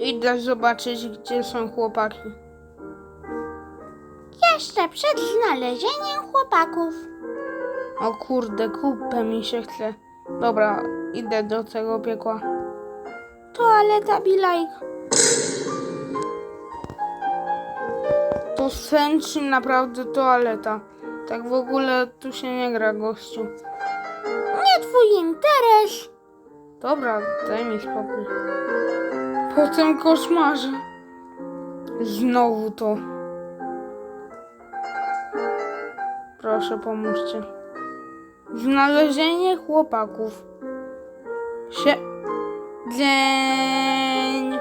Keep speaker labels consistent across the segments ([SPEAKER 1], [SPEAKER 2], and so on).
[SPEAKER 1] Idę zobaczyć, gdzie są chłopaki.
[SPEAKER 2] Jeszcze przed znalezieniem chłopaków.
[SPEAKER 1] O kurde, kupę mi się chce. Dobra, idę do tego piekła.
[SPEAKER 2] Toaleta like.
[SPEAKER 1] To sen czy naprawdę toaleta? Tak w ogóle tu się nie gra, gościu.
[SPEAKER 2] Nie twój interes.
[SPEAKER 1] Dobra, daj mi spokój. Po tym koszmarze. Znowu to. Proszę, pomóżcie. Znalezienie chłopaków. Sie... Dzień.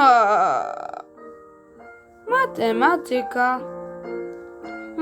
[SPEAKER 1] Ah. Matematyka.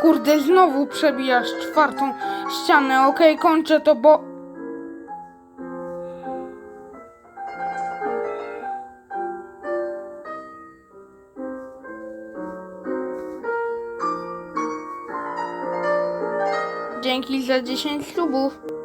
[SPEAKER 1] Kurde, znowu przebijasz czwartą ścianę. Okej, kończę to, bo... Dzięki za 10 ślubów.